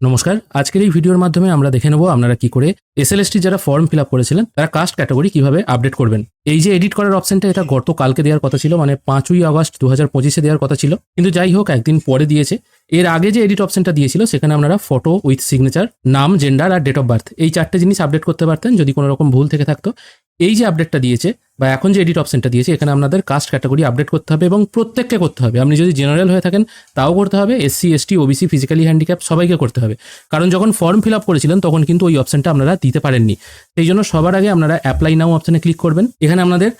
নমস্কার, আজকের এই ভিডিওর মাধ্যমে আমরা দেখে নেব আপনারা কি করে এস এসএলএসটি যারা ফর্ম ফিল আপ করেছিলেন, তারা কাস্ট ক্যাটাগরি কীভাবে আপডেট করবেন। এই যে এডিট করার অপশনটা এটা গত কালকে দেওয়ার কথা ছিল মানে পাঁচই আগস্ট দু হাজার পঁচিশে দেওয়ার কথা ছিল। কিন্তু যাই হোক, একদিন পরে দিয়েছে। এর আগে যে এডিট অপশনটা দিয়েছিল, সেখানে আপনারা ফটো উইথ সিগনেচার নাম জেন্ডার আর ডেট অফ বার্থ এই চারটে জিনিস আপডেট করতে পারতেন, যদি কোনো রকম ভুল থেকে থাকতো। এই যে আপডেটটা দিয়েছে বা এখন যে এডিট অপশনটা দিয়েছে, এখানে আপনাদের কাস্ট ক্যাটাগরি আপডেট করতে হবে এবং প্রত্যেককে করতে হবে। আপনি যদি জেনারেল হয়ে থাকেন, তাও করতে হবে। SC ST OBC physically handicap সবাইকে করতে হবে। কারণ যখন ফর্ম ফিল আপ করেছিলেন, তখন কিন্তু ওই অপশনটা আপনারা দিতে পারেননি। সেই জন্য সবার আগে আপনারা অ্যাপ্লাই নাও অপশনে ক্লিক করবেন। এখানে আপনাদের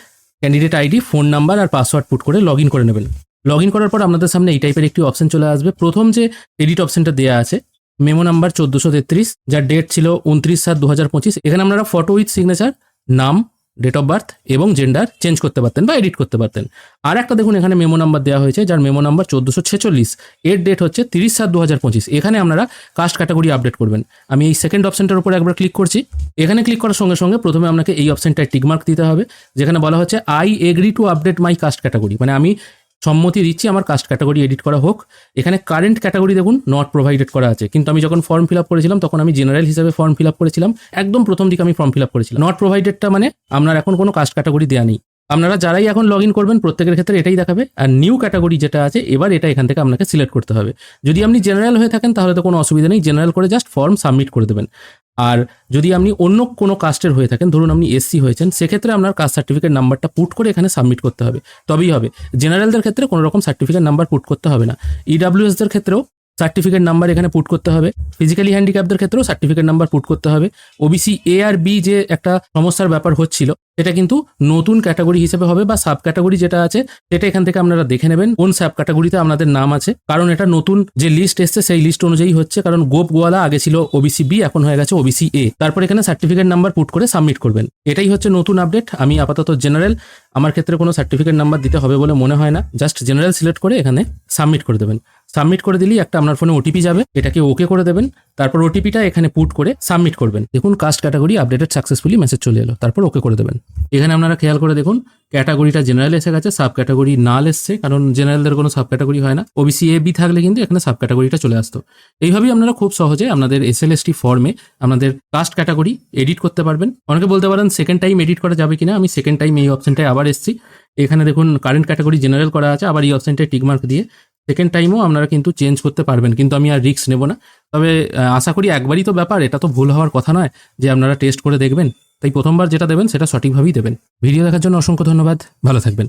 ক্যান্ডিডেট আইডি ফোন নাম্বার আর পাসওয়ার্ড পুট করে লগ ইন করে নেবেন। লগ ইন করার পর আপনাদের সামনে এই টাইপের একটি অপশন চলে আসবে। প্রথম যে এডিট অপশনটা দেওয়া আছে মেমো নাম্বার চোদ্দোশো তেত্রিশ, যার ডেট ছিল উনত্রিশ সাত দু হাজার পঁচিশ, এখানে আপনারা ফটো উইথ সিগনেচার নাম ডেট অফ বার্থ এবং জেন্ডার চেঞ্জ করতে পারতেন বা এডিট করতে পারতেন। আর একটা দেখুন, এখানে মেমো নাম্বার দেওয়া হয়েছে, যার মেমো নাম্বার চোদ্দোশো ছেচল্লিশ। এর ডেট হচ্ছে তিরিশ সাত দু হাজার পঁচিশ। এখানে আপনারা কাস্ট ক্যাটাগরি আপডেট করবেন। আমি এই সেকেন্ড অপশনটার উপর একবার ক্লিক করছি। এখানে ক্লিক করার সঙ্গে সঙ্গে প্রথমে আপনাকে এই অপশনটায় টিকমার্ক দিতে হবে, যেখানে বলা হচ্ছে I agree to update my caste category মানে আমি সম্মতি দিচ্ছি, আমার কাস্ট ক্যাটাগরি এডিট করা হোক। এখানে কারেন্ট ক্যাটাগরি দেখুন নট প্রোভাইডেড করা আছে। কিন্তু আমি যখন ফর্ম ফিল আপ করেছিলাম, তখন আমি জেনারেল হিসেবে ফর্ম ফিল আপ করেছিলাম। একদম প্রথম দিকে আমি ফর্ম ফিল আপ করেছিলাম। নট প্রোভাইডেডটা মানে আপনার এখন কোনো কাস্ট ক্যাটাগরি দেওয়া নেই। আপনারা যারাই এখন লগ ইন করবেন, প্রত্যেকের ক্ষেত্রে এটাই দেখাবে। আর নিউ ক্যাটাগরি যেটা আছে, এবার এটা এখান থেকে আপনাকে সিলেক্ট করতে হবে। যদি আপনি জেনারেল হয়ে থাকেন, তাহলে তো কোনো অসুবিধা নেই। জেনারেল করে জাস্ট ফর্ম সাবমিট করে দেবেন। আর যদি আপনি অন্য কোনো কাস্টের হয়ে থাকেন, ধরুন আপনি এসসি হয়েছেন, সেক্ষেত্রে আপনার কাস্ট সার্টিফিকেট নাম্বারটা পুট করে এখানে সাবমিট করতে হবে। তবেই হবে। জেনারেলদের ক্ষেত্রে কোনো রকম সার্টিফিকেট নাম্বার পুট করতে হবে না। ইডাব্লিউএসদের ক্ষেত্রেও সার্টিফিকেট নাম্বার এখানে পুট করতে হবে। ফিজিক্যালি হ্যান্ডিক্যাপদের ক্ষেত্রেও সার্টিফিকেট নাম্বার পুট করতে হবে। ওবিসি এ আর বি যে একটা সমস্যার ব্যাপার হচ্ছিল, এটা কিন্তু নতুন ক্যাটাগরি হিসেবে হবে বা সাব ক্যাটাগরি যেটা আছে, সেটা এখান থেকে আপনারা দেখে নেবেন কোন সাব ক্যাটাগরিতে আপনাদের নাম আছে। কারণ এটা নতুন যে লিস্ট এসছে, সেই লিস্ট অনুযায়ী হচ্ছে। কারণ গোপ গোয়ালা আগে ছিল ওবিসি বি এখন হয়ে গেছে ওবিসি এ তারপর এখানে সার্টিফিকেট নাম্বার পুট করে সাবমিট করবেন। এটাই হচ্ছে নতুন আপডেট আমি আপাতত জেনারেল আমার ক্ষেত্রে কোনো সার্টিফিকেট নাম্বার দিতে হবে বলে মনে হয় না। জাস্ট জেনারেল সিলেক্ট করে এখানে সাবমিট করে দেবেন। সাবমিট করে দিলেই একটা আপনার ফোনে ওটিপি যাবে, এটাকে ওকে করে দেবেন, তারপর ওটিপিটা এখানে পুট করে সাবমিট করবেন। দেখুন caste category updated successfully message চলে এলো, তারপর ওকে করে দেবেন। এখানে আপনারা খেয়াল করে দেখুন ক্যাটাগরিটা জেনারেল এসে গেছে সাব ক্যাটাগরি নাল এসছে, কারণ জেনারেলদের কোনো সাব ক্যাটাগরি হয় না। ওবিসি এ বি থাকলে কিন্তু এখানে সাব ক্যাটাগরিটা চলে আসতো। এইভাবেই আপনারা খুব সহজে আপনাদের এস এল এসটি ফর্মে আপনাদের কাস্ট ক্যাটাগরি এডিট করতে পারবেন। অনেকে বলতে পারেন সেকেন্ড টাইম এডিট করা যাবে কিনা? আমি সেকেন্ড টাইম এই অপশনটায় আবার এসেছি। এখানে দেখুন কারেন্ট ক্যাটাগরি জেনারেল করা আছে, আবার এই অপশনটায় টিকমার্ক দিয়ে সেকেন্ড টাইমও আপনারা কিন্তু চেঞ্জ করতে পারবেন, কিন্তু আমি আর রিস্ক নেব না। তবে আশা করি একবারই তো ব্যাপার, এটা তো ভুল হওয়ার কথা নয় যে আপনারা টেস্ট করে দেখবেন। তাই প্রথমবার যেটা দেবেন, সেটা সঠিকভাবেই দেবেন। ভিডিও দেখার জন্য অসংখ্য ধন্যবাদ। ভালো থাকবেন।